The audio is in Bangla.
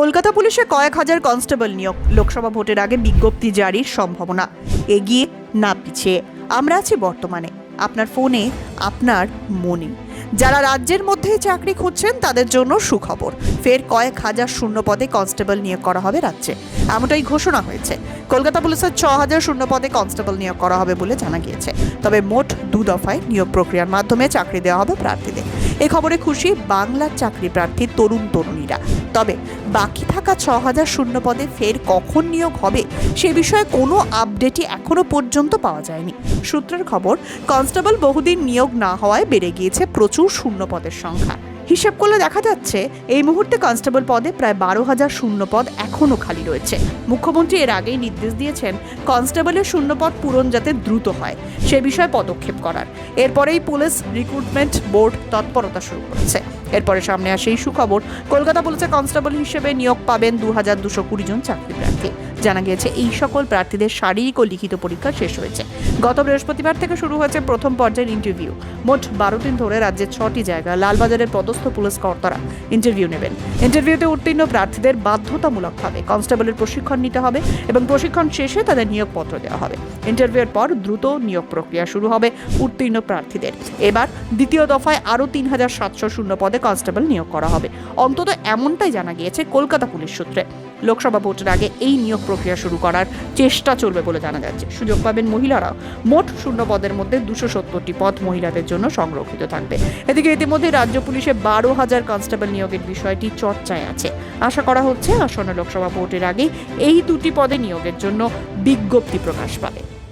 কলকাতা পুলিশে কয়েক হাজার কনস্টেবল নিয়োগ। লোকসভা ভোটের আগে বিজ্ঞপ্তি জারির সম্ভাবনা। এগিয়ে না পিছিয়ে। আমরা আছি বর্তমানে। আপনার ফোনে আপনার মনে। যারা রাজ্যের মধ্যে চাকরি খুঁজছেন, তাদের জন্য সুখবর। ফের কয়েক হাজার শূন্য পদে কনস্টেবল নিয়োগ করা হবে রাজ্যে। এমনটাই ঘোষণা হয়েছে। কলকাতা পুলিশের ছ হাজার শূন্য পদে কনস্টেবল নিয়োগ করা হবে বলে জানা গিয়েছে। তবে মোট দু দফায় নিয়োগ প্রক্রিয়ার মাধ্যমে চাকরি দেওয়া হবে প্রার্থীদের। এ খবরে খুশি বাংলার চাকরি প্রার্থী তরুণ তরুণীরা। তবে বাকি থাকা ছ হাজার শূন্য পদে ফের কখন নিয়োগ হবে, সে বিষয়ে কোনো আপডেটই এখনও পর্যন্ত পাওয়া যায়নি। সূত্রের খবর, কনস্টেবল বহুদিন নিয়োগ না হওয়ায় বেড়ে গিয়েছে প্রচুর শূন্য পদের সংখ্যা। হিসেব করলে দেখা যাচ্ছে এই মুহূর্তে কনস্টেবল পদে প্রায় বারো হাজার শূন্য পদ এখনও খালি রয়েছে। মুখ্যমন্ত্রী এর আগেই নির্দেশ দিয়েছেন কনস্টেবলের শূন্য পদ পূরণ যাতে দ্রুত হয়। সে বিষয়ে পদক্ষেপ করার। এরপরেই পুলিশ রিক্রুটমেন্ট বোর্ড তৎপরতা শুরু করেছে। এরপরে সামনে আসে এই সুখবর। কলকাতা পুলিশে কনস্টেবল হিসেবে নিয়োগ পাবেন দু হাজার দুশো কুড়ি জন চাকরি প্রার্থী। জানা গিয়েছে এই সকল প্রার্থীদের শারীরিক ও লিখিত পরীক্ষা শেষ হয়েছে। গত বৃহস্পতিবার থেকে শুরু হয়েছে প্রথম পর্যায়ের ইন্টারভিউ মোট বারো দিন ধরে রাজ্যের ছটি জায়গা লালবাজারের পদস্থ পুলিশ কর্তারা। ইন্টারভিউ নেবেন। ইন্টারভিউতে উত্তীর্ণ প্রার্থীদের বাধ্যতামূলকভাবে কনস্টেবলের প্রশিক্ষণ নিতে হবে এবং প্রশিক্ষণ শেষে তাদের নিয়োগপত্র দেওয়া হবে। ইন্টারভিউয়ের পর দ্রুত নিয়োগ প্রক্রিয়া শুরু হবে উত্তীর্ণ প্রার্থীদের। এবার দ্বিতীয় দফায় আরও তিন হাজার সাতশো শূন্য পদে কনস্টেবল নিয়োগ করা হবে। অন্তত এমনটাই জানা গিয়েছে কলকাতা পুলিশ সূত্রে। লোকসভা ভোটের আগে এই নিয়োগ প্রক্রিয়া শুরু করার চেষ্টা চলবে বলে জানা যাচ্ছে। সুযোগ পাবেন মহিলারা মোট শূন্য পদের মধ্যে দুশো সত্তরটি পদ মহিলাদের জন্য সংরক্ষিত থাকবে। এদিকে ইতিমধ্যে রাজ্য পুলিশে বারো হাজার কনস্টেবল নিয়োগের বিষয়টি চর্চায় আছে। আশা করা হচ্ছে, আসন্ন লোকসভা ভোটের আগে এই দুটি পদে নিয়োগের জন্য বিজ্ঞপ্তি প্রকাশ পাবে।